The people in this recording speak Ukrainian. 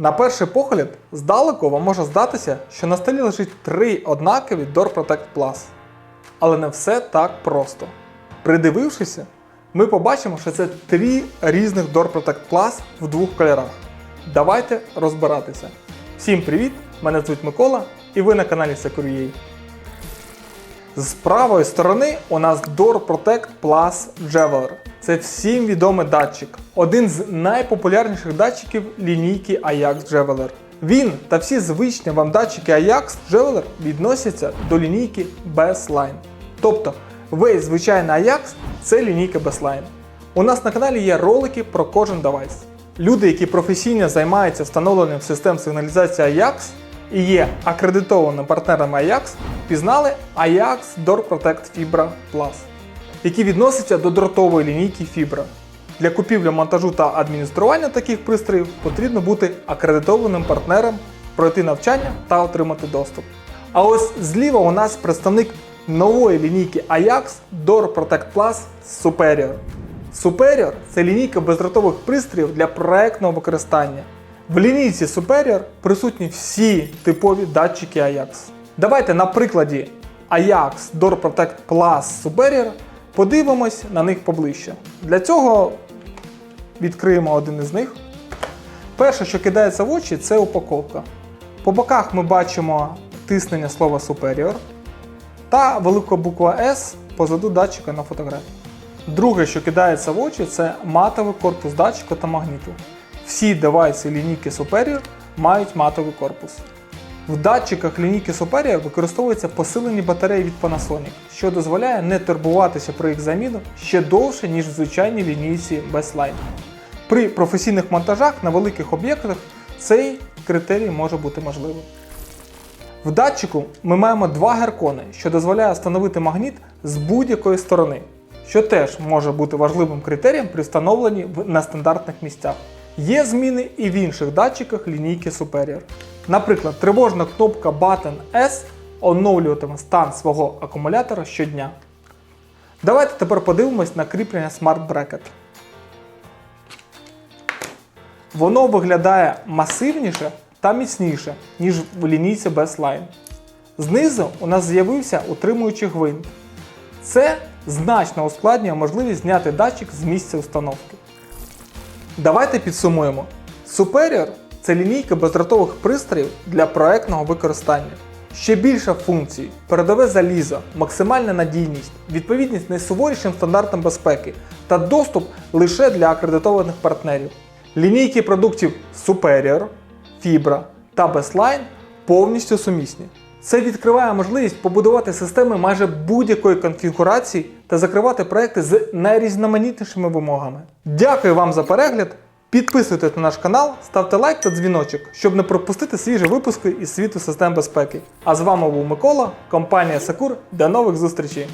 На перший погляд, здалеку вам може здатися, що на столі лежить три однакові Door Protect Plus. Але не все так просто. Придивившися, ми побачимо, що це три різних Door Protect Plus в двох кольорах. Давайте розбиратися. Всім привіт! Мене звуть Микола і ви на каналі Secure.ua. З правої сторони у нас Door Protect Plus Javeler. Це всім відомий датчик, один з найпопулярніших датчиків лінійки Ajax Javeler. Він та всі звичні вам датчики Ajax Javeler відносяться до лінійки Baseline. Тобто весь звичайний Ajax це лінійка Baseline. У нас на каналі є ролики про кожен девайс. Люди, які професійно займаються встановленням систем сигналізації Ajax і є акредитованими партнерами Ajax, пізнали Ajax Door Protect Fibra Plus, які відносяться до дротової лінійки Fibra. Для купівлі, монтажу та адміністрування таких пристроїв потрібно бути акредитованим партнером, пройти навчання та отримати доступ. А ось зліва у нас представник нової лінійки Ajax Door Protect Plus Superior. Superior це лінійка бездротових пристроїв для проектного використання. В лінійці Superior присутні всі типові датчики Ajax. Давайте на прикладі Ajax Door Protect Plus Superior подивимось на них поближче. Для цього відкриємо один із них. Перше, що кидається в очі, це упаковка. По боках ми бачимо тиснення слова Superior та велика буква S позаду датчика на фотографії. Друге, що кидається в очі, це матовий корпус датчика та магніту. Всі девайси лінійки Superior мають матовий корпус. В датчиках лінійки Superior використовуються посилені батареї від Panasonic, що дозволяє не турбуватися про їх заміну ще довше, ніж в звичайній лінійці Baseline. При професійних монтажах на великих об'єктах цей критерій може бути можливим. В датчику ми маємо два геркони, що дозволяє встановити магніт з будь-якої сторони, що теж може бути важливим критерієм при встановленні в нестандартних місцях. Є зміни і в інших датчиках лінійки Superior. Наприклад, тривожна кнопка Button S оновлюватиме стан свого акумулятора щодня. Давайте тепер подивимось на кріплення Smart Bracket. Воно виглядає масивніше та міцніше, ніж в лінійці Baseline. Знизу у нас з'явився утримуючий гвинт. Це значно ускладнює можливість зняти датчик з місця установки. Давайте підсумуємо. Superior це лінійка бездротових пристроїв для проектного використання. Ще більше функцій, передове залізо, максимальна надійність, відповідність найсуворішим стандартам безпеки та доступ лише для акредитованих партнерів. Лінійки продуктів Superior, Fibra та Baseline повністю сумісні. Це відкриває можливість побудувати системи майже будь-якої конфігурації та закривати проекти з найрізноманітнішими вимогами. Дякую вам за перегляд! Підписуйтесь на наш канал, ставте лайк та дзвіночок, щоб не пропустити свіжі випуски із світу систем безпеки. А з вами був Микола, компанія Сакур. До нових зустрічей!